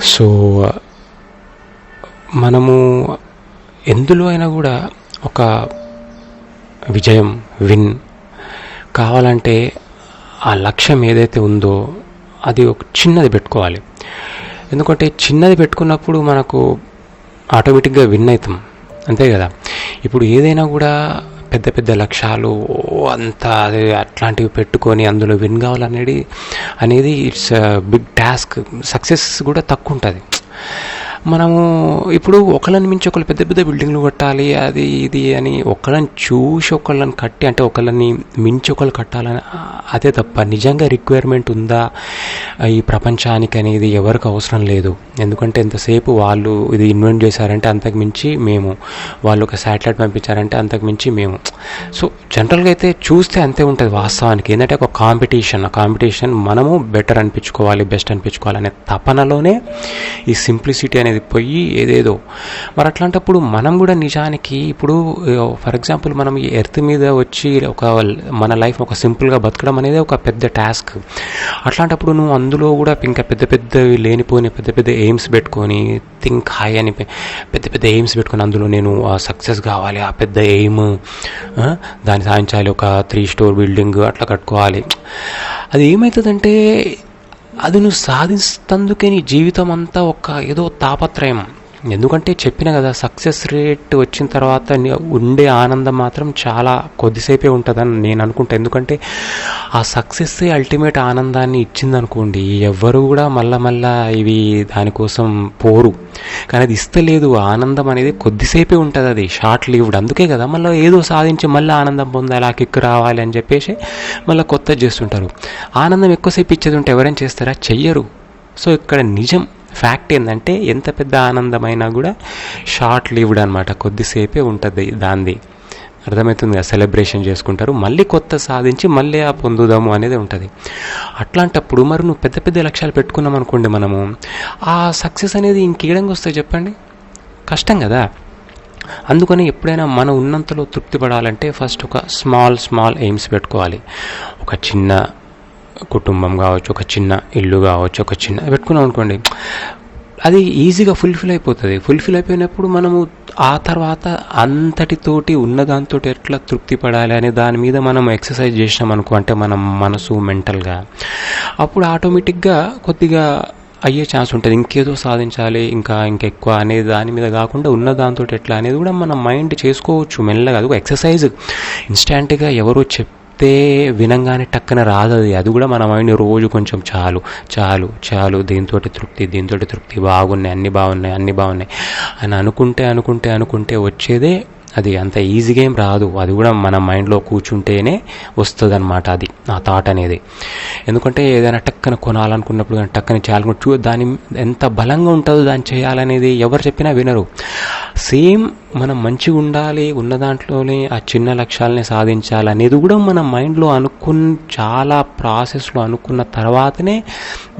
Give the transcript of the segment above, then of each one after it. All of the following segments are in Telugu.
సో మనము ఎందులో అయినా కూడా ఒక విజయం విన్ కావాలంటే ఆ లక్ష్యం ఏదైతే ఉందో అది ఒక చిన్నది పెట్టుకోవాలి. ఎందుకంటే చిన్నది పెట్టుకున్నప్పుడు మనకు ఆటోమేటిక్గా విన్ అవుతాం. అంతే కదా? ఇప్పుడు ఏదైనా కూడా పెద్ద పెద్ద లక్ష్యాలు అంత అది అట్లాంటివి పెట్టుకొని అందులో విన్ కావాలనేది అనేది ఇట్స్ బిగ్ టాస్క్ సక్సెస్ కూడా తక్కువ ఉంటుంది. మనము ఇప్పుడు ఒకళ్ళని మించి ఒకళ్ళు పెద్ద పెద్ద బిల్డింగ్లు కట్టాలి అది ఇది అని ఒకళ్ళని చూసి ఒకళ్ళని కట్టి అంటే ఒకళ్ళని మించి ఒకళ్ళు కట్టాలని అదే తప్ప నిజంగా రిక్వైర్మెంట్ ఉందా ఈ ప్రపంచానికి అనేది ఎవరికి అవసరం లేదు. ఎందుకంటే ఎంతసేపు వాళ్ళు ఇది ఇన్వెంట్ చేశారంటే అంతకు మించి మేము వాళ్ళు ఒక శాటిలైట్ పంపించారంటే అంతకు మించి మేము. సో జనరల్గా అయితే చూస్తే అంతే ఉంటుంది వాస్తవానికి. ఏంటంటే ఒక కాంపిటీషన్ ఆ కాంపిటీషన్ మనము బెటర్ అనిపించుకోవాలి బెస్ట్ అనిపించుకోవాలి అనే తపనలోనే ఈ సింప్లిసిటీ అనేది పోయి ఏదేదో. మరి అట్లాంటప్పుడు మనం కూడా నిజానికి ఇప్పుడు ఫర్ ఎగ్జాంపుల్ మనం ఈ ఎర్త్ మీద వచ్చి ఒక మన లైఫ్ ఒక సింపుల్గా బతకడం అనేది ఒక పెద్ద టాస్క్. అట్లాంటప్పుడు నువ్వు అందులో కూడా ఇంకా పెద్ద పెద్దవి లేనిపోని పెద్ద పెద్ద ఎయిమ్స్ పెట్టుకొని థింక్ హై అని పెద్ద పెద్ద ఎయిమ్స్ పెట్టుకొని అందులో నేను సక్సెస్ కావాలి ఆ పెద్ద ఎయిమ్ దాన్ని సాధించాలి ఒక త్రీ స్టోర్ బిల్డింగ్ అట్లా కట్టుకోవాలి. అది ఏమవుతుందంటే అది నువ్వు సాధిస్తందుకే నీ జీవితం అంతా ఒక ఏదో తాపత్రయం. ఎందుకంటే చెప్పిన కదా సక్సెస్ రేట్ వచ్చిన తర్వాత ఉండే ఆనందం మాత్రం చాలా కొద్దిసేపే ఉంటుందని నేను అనుకుంటా. ఎందుకంటే ఆ సక్సెస్ అల్టిమేట్ ఆనందాన్ని ఇచ్చిందనుకోండి ఎవ్వరు కూడా మళ్ళా మళ్ళా ఇవి దానికోసం పోరు. కానీ అది ఇస్తలేదు ఆనందం అనేది కొద్దిసేపే ఉంటుంది అది షార్ట్ లీవ్డ్ అందుకే కదా మళ్ళీ ఏదో సాధించి మళ్ళీ ఆనందం పొందాలి ఆ కిక్ రావాలి అని చెప్పేసి మళ్ళీ కొత్తది చేస్తుంటారు. ఆనందం ఎక్కువసేపు ఇచ్చేది ఉంటే ఎవరైనా చేస్తారా? చెయ్యరు. సో ఇక్కడ నిజం ఫ్యాక్ట్ ఏంటంటే ఎంత పెద్ద ఆనందమైనా కూడా షార్ట్ లీవ్డ్ అనమాట కొద్దిసేపే ఉంటుంది దాంది. అర్థమవుతుంది కదా సెలబ్రేషన్ చేసుకుంటారు. మళ్ళీ కొత్త సాధించి మళ్ళీ ఆ పొందుదాము అనేది ఉంటుంది. అట్లాంటప్పుడు మరి నువ్వు పెద్ద పెద్ద లక్ష్యాలు పెట్టుకున్నాం అనుకోండి మనము. ఆ సక్సెస్ అనేది ఇంకేడంగా వస్తాయి చెప్పండి? కష్టం కదా. అందుకని ఎప్పుడైనా మనం ఉన్నంతలో తృప్తి పడాలంటే ఫస్ట్ ఒక స్మాల్ స్మాల్ ఎయిమ్స్ పెట్టుకోవాలి. ఒక చిన్న కుటుంబం కావచ్చు ఒక చిన్న ఇల్లు కావచ్చు ఒక చిన్న పెట్టుకున్నాం అనుకోండి అది ఈజీగా ఫుల్ఫిల్ అయిపోతుంది. ఫుల్ఫిల్ అయిపోయినప్పుడు మనము ఆ తర్వాత అంతటితోటి ఉన్న దాంతో ఎట్లా తృప్తి పడాలి అనే దాని మీద మనం ఎక్సర్సైజ్ చేసినాం అనుకో అంటే మనం మనసు మెంటల్గా అప్పుడు ఆటోమేటిక్గా కొద్దిగా అయ్యే ఛాన్స్ ఉంటుంది. ఇంకేదో సాధించాలి ఇంకా ఇంకెక్కువ అనేది దాని మీద కాకుండా ఉన్న దాంతో ఎట్లా అనేది కూడా మన మైండ్ చేసుకోవచ్చు మెల్లగా. అది ఎక్సర్సైజ్ ఇన్స్టాంట్గా ఎవరో చెప్తే వినంగానే టక్కన రాదు అది అది కూడా మన మైండ్ రోజు కొంచెం చాలు చాలు చాలు. దీంతో తృప్తి దీంతో తృప్తి? బాగున్నాయి అన్ని బాగున్నాయి అన్ని బాగున్నాయి. అని అనుకుంటే అనుకుంటే అనుకుంటే వచ్చేదే అది అంత ఈజీగా ఏం రాదు. అది కూడా మన మైండ్లో కూర్చుంటేనే వస్తుంది అనమాట అది ఆ థాట్ అనేది. ఎందుకంటే ఏదైనా టక్కన కొనాలనుకున్నప్పుడు కానీ టక్కన చేయాలనుకుంటే చూ దాని ఎంత బలంగా ఉంటుందో దాన్ని చేయాలనేది ఎవరు చెప్పినా వినరు. సేమ్ మనం మంచిగా ఉండాలి ఉన్న దాంట్లోనే ఆ చిన్న లక్ష్యాలని సాధించాలి అనేది కూడా మన మైండ్లో అనుకున్న చాలా ప్రాసెస్లో అనుకున్న తర్వాతనే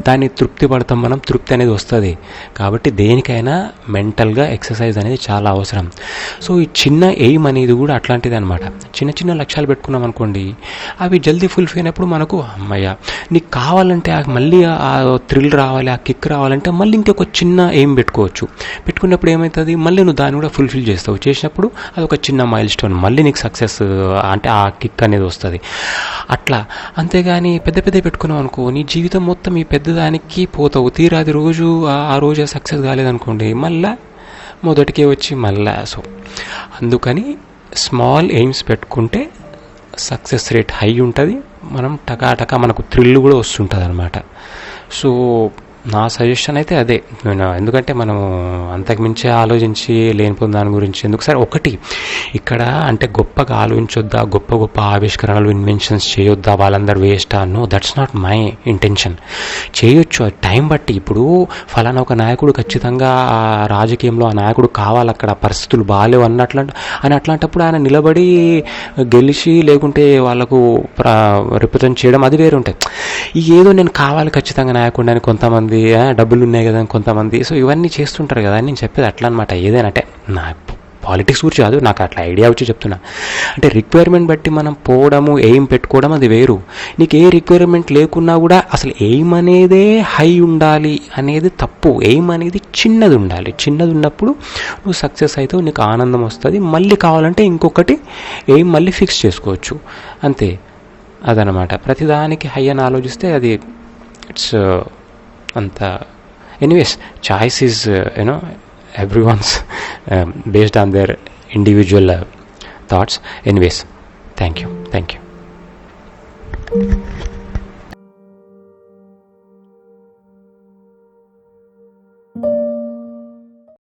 దాన్ని తృప్తి పడతాం మనం తృప్తి అనేది వస్తుంది. కాబట్టి దేనికైనా మెంటల్గా ఎక్సర్సైజ్ అనేది చాలా అవసరం. సో ఈ చిన్న ఎయిమ్ అనేది కూడా అట్లాంటిది అనమాట చిన్న చిన్న లక్ష్యాలు పెట్టుకున్నాం అనుకోండి అవి జల్దీ ఫుల్ఫిల్ అయినప్పుడు మనకు అమ్మయ్య నీకు కావాలంటే మళ్ళీ ఆ థ్రిల్ రావాలి ఆ కిక్ రావాలంటే మళ్ళీ ఇంకొక చిన్న ఎయిమ్ పెట్టుకోవచ్చు. పెట్టుకున్నప్పుడు ఏమవుతుంది మళ్ళీ నువ్వు దాన్ని కూడా ఫుల్ఫిల్ చేస్తావు. చేసినప్పుడు అది ఒక చిన్న మైల్ స్టోన్ మళ్ళీ నీకు సక్సెస్ అంటే ఆ కిక్ అనేది వస్తుంది. అట్లా. అంతేగాని పెద్ద పెద్ద పెట్టుకున్నావు అనుకో నీ జీవితం మొత్తం ఈ పెద్దదానికి పోతావు. తీరా అది రోజు ఆ- రోజు రోజే సక్సెస్ కాలేదనుకోండి మళ్ళీ మొదటికే వచ్చి మళ్ళా సో అందుకని స్మాల్ ఎయిమ్స్ పెట్టుకుంటే సక్సెస్ రేట్ హై ఉంటుంది. మనం టకాటకా మనకు థ్రిల్ కూడా వస్తుంటుంది అనమాట సో నా సజెషన్ అయితే అదే. నేను ఎందుకంటే మనం అంతకుమించే ఆలోచించి లేనిపోయిన దాని గురించి ఎందుకు సరే? ఒకటి ఇక్కడ అంటే గొప్పగా ఆలోచించొద్దా? గొప్ప గొప్ప ఆవిష్కరణలు ఇన్వెన్షన్స్ చేయొద్దా? వాళ్ళందరూ waste no that's not my intention చేయొచ్చు అది టైం బట్టి. ఇప్పుడు ఫలానా ఒక నాయకుడు ఖచ్చితంగా ఆ రాజకీయంలో ఆ నాయకుడు కావాలి అక్కడ పరిస్థితులు బాగాలేవు అన్నట్లు అని అట్లాంటప్పుడు ఆయన నిలబడి గెలిచి లేకుంటే వాళ్ళకు రిప్రజెంట్ చేయడం అది వేరే ఉంటాయి ఏదో నేను కావాలి ఖచ్చితంగా నాయకుడు అని కొంతమంది ఆ, డబ్బులు ఉన్నాయి కదా అని కొంతమంది. సో ఇవన్నీ చేస్తుంటారు కదా అని నేను చెప్పేది అట్లా అనమాట ఏదైనా అంటే నా పాలిటిక్స్ గురించి కాదు నాకు అట్లా ఐడియా వచ్చి చెప్తున్నా. అంటే రిక్వైర్మెంట్ బట్టి మనం పోవడము ఎయిమ్ పెట్టుకోవడం అది వేరు. నీకు ఏ రిక్వైర్మెంట్ లేకున్నా కూడా అసలు ఎయిమ్ అనేదే హై ఉండాలి అనేది తప్పు. ఎయిమ్ అనేది చిన్నది ఉండాలి. చిన్నది ఉన్నప్పుడు నువ్వు సక్సెస్ అయితే నీకు ఆనందం వస్తుంది. మళ్ళీ కావాలంటే ఇంకొకటి ఎయిమ్ మళ్ళీ ఫిక్స్ చేసుకోవచ్చు. అంతే. అదనమాట. ప్రతిదానికి హై అని ఆలోచిస్తే అది ఇట్స్ అంత anyways choice is you know everyone's based on their individual thoughts anyways thank you thank you